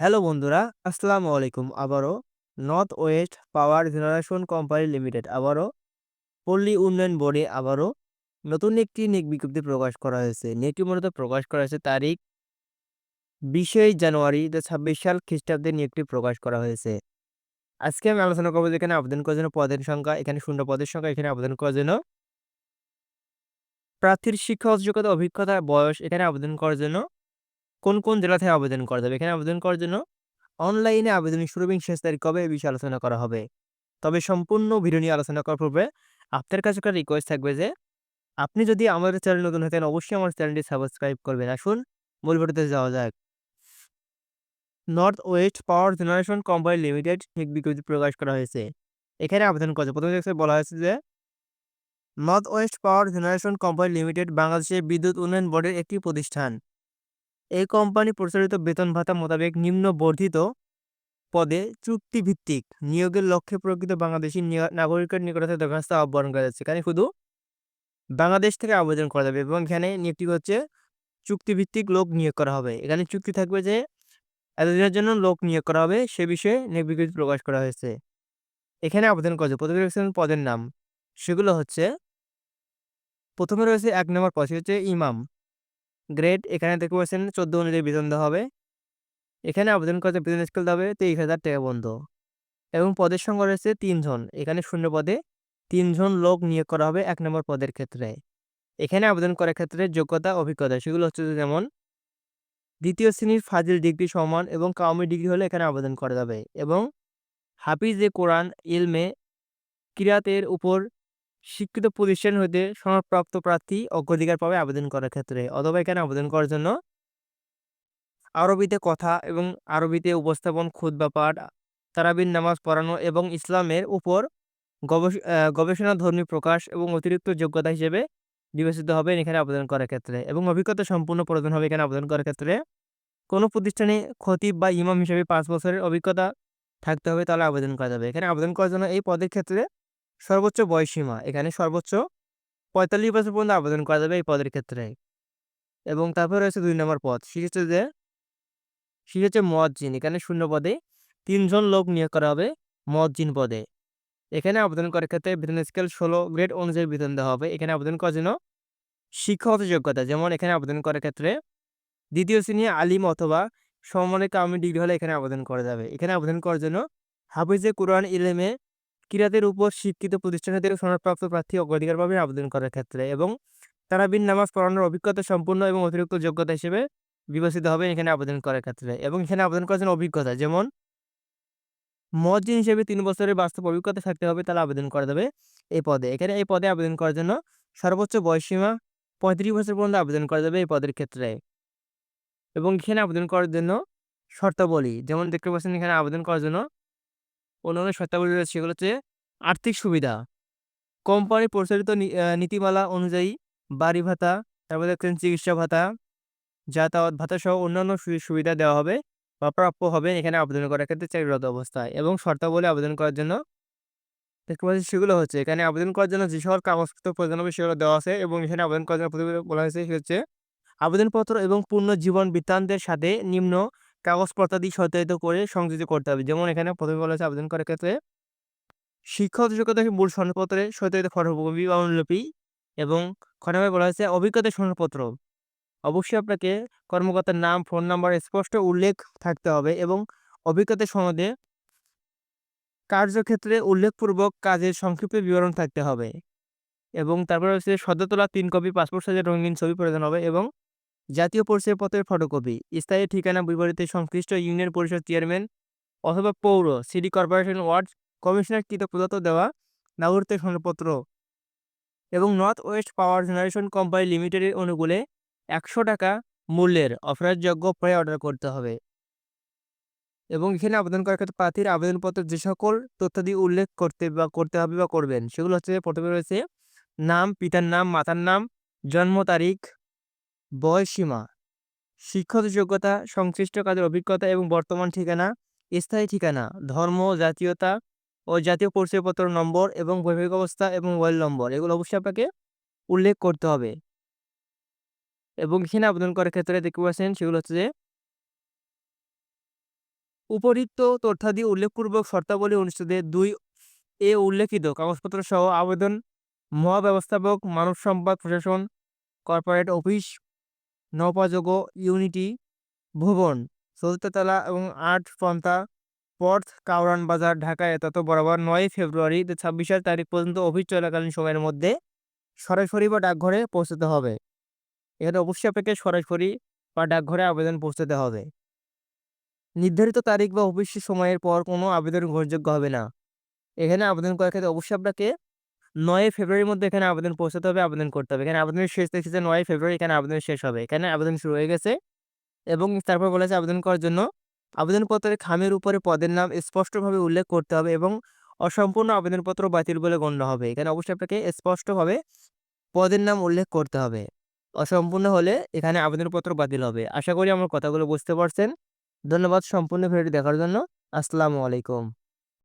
Hello বন্ধুরা, আসসালামু আলাইকুম। আবারও north west power generation company limited আবারও পল্লী উন্নয়ন বোর্ডে আবারও নতুন একটি নিয়োগ বিজ্ঞপ্তি প্রকাশ করা হয়েছে। নিয়োগটি মূলত প্রকাশ করা হয়েছে তারিখ ২০ জানুয়ারি ২০২৬ সাল খ্রিস্টাব্দে নিয়োগটি প্রকাশ করা হয়েছে। আজকে আমি আলোচনা করব এখানে আবেদন করার জন্য পদের সংখ্যা, এখানে শূন্য পদের সংখ্যা, এখানে আবেদন করার জন্য প্রার্থীর শিক্ষাগত যোগ্যতা, অভিজ্ঞতা, বয়স, এখানে আবেদন করার জন্য কোন, কোন জেলা থেকে আবেদন করা যাবে? এখানে আবেদন করার জন্য অনলাইনে আবেদনের শুরু এবং শেষ তারিখ কবে? এই বিষয়ে আলোচনা করা হবে। তবে সম্পূর্ণ ভিডিও নিয়ে আলোচনা করার পূর্বে আপনার কাছে একটা রিকোয়েস্ট থাকবে যে আপনি যদি আমাদের চ্যানেল নতুন হতেন অবশ্যই আমার চ্যানেলটি সাবস্ক্রাইব করবেন। আসুন মূল ভিডিওতে যাওয়া যাক। North west power generation company limited নিয়োগ বিজ্ঞপ্তি প্রকাশ করা হয়েছে। এখানে আবেদন করা প্রথমে দেখতে বলা হয়েছে যে north west power generation company limited বাংলাদেশের বিদ্যুৎ উন্নয়ন বোর্ডের একটি প্রতিষ্ঠান। এই কোম্পানি প্রচারিত বেতন ভাতা মোতাবেক নিম্ন বর্ধিত পদে চুক্তিভিত্তিক নিয়োগের লক্ষ্যে প্রকৃত বাংলাদেশি নাগরিকের নিকটতে দরখাস্ত আহ্বান করা যাচ্ছে। এখানে শুধু বাংলাদেশ থেকে আবেদন করা যাবে এবং এখানে নিয়োগটি হচ্ছে চুক্তিভিত্তিক লোক নিয়োগ করা হবে। এখানে চুক্তি থাকবে যে এতদিনের জন্য লোক নিয়োগ করা হবে সে বিষয়ে নিয়োগ প্রকাশ করা হয়েছে। এখানে আবেদন করা যায় রয়েছে পদের নাম, সেগুলো হচ্ছে, প্রথমে রয়েছে এক নম্বর পদ হচ্ছে ইমাম। গ্রেড এখানে দেখতে পাচ্ছেন চোদ্দ অনুযায়ী বেতন দেওয়া হবে। এখানে আবেদন করতে বেতন স্কেল দেওয়া হবে তেইশ হাজার টাকা বন্ধ। এবং পদের সংখ্যা রয়েছে তিনজন এখানে শূন্য পদে তিনজন লোক নিয়োগ করা হবে এক নম্বর পদের ক্ষেত্রে। এখানে আবেদন করার ক্ষেত্রে যোগ্যতা, অভিজ্ঞতা সেগুলো হচ্ছে যেমন দ্বিতীয় শ্রেণির ফাজিল ডিগ্রি সমান এবং কাউমি ডিগ্রি হলে এখানে আবেদন করা যাবে। এবং হাফিজে কোরআন ইলমে কিরাতের উপর শিক্ষিত প্রতিষ্ঠান হইতে সনদপ্রাপ্ত প্রার্থী অগ্রাধিকার পাবে আবেদন করার ক্ষেত্রে, অথবা এখানে আবেদন করার জন্য আরবিতে কথা এবং আরবিতে উপস্থাপন খুতবা পাঠ তারাবিন নামাজ পড়ানো এবং ইসলামের উপর গবেষণাধর্মী প্রকাশ এবং অতিরিক্ত যোগ্যতা হিসেবে বিবেচিত হবে এখানে আবেদন করার ক্ষেত্রে এবং অভিজ্ঞতা সম্পূর্ণ প্রয়োজন হবে এখানে আবেদন করার ক্ষেত্রে। কোনো প্রতিষ্ঠানে খতিব বা ইমাম হিসেবে পাঁচ বছরের অভিজ্ঞতা থাকতে হবে, তাহলে আবেদন করা যাবে। এখানে আবেদন করার জন্য এই পদের ক্ষেত্রে সর্বোচ্চ বয়সীমা এখানে সর্বোচ্চ পঁয়তাল্লিশ বছর পর্যন্ত আবেদন করা যাবে এই পদের ক্ষেত্রে। এবং তারপরে রয়েছে দুই নম্বর পদ। সেক্ষেত্রে যে হচ্ছে মজ্জিন এখানে শূন্য পদে তিনজন লোক নিয়োগ করা হবে মজ্জিন পদে। এখানে আবেদন করার ক্ষেত্রে বেতন স্কেল ষোলো গ্রেড অনুযায়ী বেতন দেওয়া হবে। এখানে আবেদন করার জন্য শিক্ষাগত যোগ্যতা। যেমন এখানে আবেদন করার ক্ষেত্রে দ্বিতীয় শ্রেণি আলিম অথবা সমমানিক কামি ডিগ্রি হলে এখানে আবেদন করা যাবে। এখানে আবেদন করার জন্য হাফিজে কোরআন ইলেমে কিরাতের উপর শিক্ষিত প্রতিষ্ঠান থেকে সনদপ্রাপ্ত প্রার্থী অগ্রাধিকার পাবে আবেদন করার ক্ষেত্রে এবং তারা বিন নামাজ পড়ানোর অভিজ্ঞতা সম্পূর্ণ এবং অতিরিক্ত যোগ্যতা হিসেবে বিবেচিত হবে এখানে আবেদন করার ক্ষেত্রে। এবং এখানে আবেদন করার জন্য অভিজ্ঞতা, যেমন মজ্জিন হিসেবে তিন বছরের বাস্তব অভিজ্ঞতা থাকতে হবে তাহলে আবেদন করা যাবে এই পদে। এখানে এই পদে আবেদন করার জন্য সর্বোচ্চ বয়সীমা পঁয়ত্রিশ বছর পর্যন্ত আবেদন করা যাবে এই পদের ক্ষেত্রে। এবং এখানে আবেদন করার জন্য শর্তাবলী, যেমন দেখতে পাচ্ছেন এখানে আবেদন করার জন্য অন্যান্য শর্তাবলী রয়েছে, সেগুলো হচ্ছে আর্থিক সুবিধা। কোম্পানি প্রচলিত নীতিমালা অনুযায়ী বাড়ি ভাতা, তারপরে দেখছেন চিকিৎসা ভাতা, যাতায়াত ভাতা সহ অন্যান্য সুবিধা দেওয়া হবে বা প্রাপ্য হবেন এখানে আবেদন করার ক্ষেত্রে চাকরিরত অবস্থায় এবং শর্তাবলী আবেদন করার জন্য দেখতে পাচ্ছি সেগুলো হচ্ছে, এখানে আবেদন করার জন্য যে সকল কাগজপত্র প্রয়োজন হবে সেগুলো দেওয়া আছে এবং এখানে আবেদন করার জন্য বলা হয়েছে হচ্ছে আবেদনপত্র এবং পূর্ণ জীবন বৃত্তান্তের সাথে নিম্ন কাগজপত্রাদি সত্যায়িত করে সংযোজিত করতে হবে। যেমন এখানে প্রথমে বলা হয়েছে আবেদন করার ক্ষেত্রে শিক্ষক যোগ্যতা মূল সনদপত্রে সত্যায়িত ফটোকপি বা অনুলিপি এবং খনামে বলা হয়েছে অভিজ্ঞতা সনদপত্র। অবশ্যই আপনাকে কর্মকর্তার নাম, ফোন নাম্বার স্পষ্ট উল্লেখ থাকতে হবে এবং অভিজ্ঞতা সনদে কার্যক্ষেত্রে উল্লেখপূর্বক কাজের সংক্ষিপ্ত বিবরণ থাকতে হবে এবং তারপরে হচ্ছে সদ্য তোলা তিন কপি, পাসপোর্ট সাইজের রঙিন ছবি প্রয়োজন হবে এবং জাতীয় পরিচয়পত্রের ফটোকপি স্থায়ী ঠিকানা বিপরীতে সংশ্লিষ্ট ইউনিয়ন পরিষদ চেয়ারম্যান অথবা পৌর সিটি কর্পোরেশন ওয়ার্ড কমিশনার কৃত প্রদত্ত দেওয়া নাগরিকত্বের সনদপত্র এবং north west power generation company লিমিটেডের অনুকূলে একশো টাকা মূল্যের অফারযোগ্য প্রায় অর্ডার করতে হবে। এবং এখানে আবেদন করার ক্ষেত্রে প্রার্থীর আবেদনপত্রে যে সকল তথ্যাদি উল্লেখ করতে বা করতে হবে বা করবেন, সেগুলো হচ্ছে প্রথমে রয়েছে নাম, পিতার নাম, মাতার নাম, জন্ম তারিখ বয়সীমা শিক্ষত যোগ্যতা, সংশ্লিষ্ট কাজের অভিজ্ঞতা এবং বর্তমান ঠিকানা, স্থায়ী ঠিকানা, ধর্ম, জাতীয়তা ও জাতীয় পরিচয়পত্র নম্বর এবং বৈবাহিক অবস্থা এবং মোবাইল নম্বর, এগুলো অবশ্যই আপনাকে উল্লেখ করতে হবে। এবং এখানে আবেদন করার ক্ষেত্রে দেখতে পাচ্ছেন সেগুলো হচ্ছে যে উপরিক্ত তথ্যাদি উল্লেখপূর্বক শর্তাবলী অনুসারে দুই এ উল্লেখিত। কাগজপত্র সহ আবেদন, মহাব্যবস্থাপক, মানব সম্পদ, প্রশাসন, কর্পোরেট অফিস নৌপাযোগ্য ইউনিটি, ভুবন চতুর্থতলা এবং আট পন্থা পথ কাউরান বাজার ঢাকায় তত বরাবর নয় ফেব্রুয়ারি ছাব্বিশের তারিখ পর্যন্ত অফিস চলাকালীন সময়ের মধ্যে সরাসরি বা ডাকঘরে পৌঁছতে হবে। এখানে অবশ্যই আপনাকে সরাসরি বা ডাকঘরে আবেদন পৌঁছতে হবে। নির্ধারিত তারিখ বা অফিস সময়ের পর কোনো আবেদন গ্রহণযোগ্য হবে না। এখানে আবেদন করার ক্ষেত্রে অবশ্যই আপনাকে নয় ফেব্রুয়ারির মধ্যে এখানে আবেদন পৌঁছাতে হবে, আবেদন করতে হবে। এখানে আবেদনের শেষ তারিখ হচ্ছে নয় ফেব্রুয়ারি, এখানে আবেদন শেষ হবে। এখানে আবেদন শুরু হয়ে গেছে এবং তারপর বলেছে আবেদন করার জন্য আবেদনপত্রের খামের উপরে পদের নাম স্পষ্টভাবে উল্লেখ করতে হবে এবং অসম্পূর্ণ আবেদনপত্র বাতিল বলে গণ্য হবে। এখানে অবশ্যই আপনাকে স্পষ্টভাবে পদের নাম উল্লেখ করতে হবে। অসম্পূর্ণ হলে এখানে আবেদনপত্র বাতিল হবে। আশা করি আমার কথাগুলো বুঝতে পারছেন। ধন্যবাদ সম্পূর্ণ ভিডিওটি দেখার জন্য। আসসালামু আলাইকুম।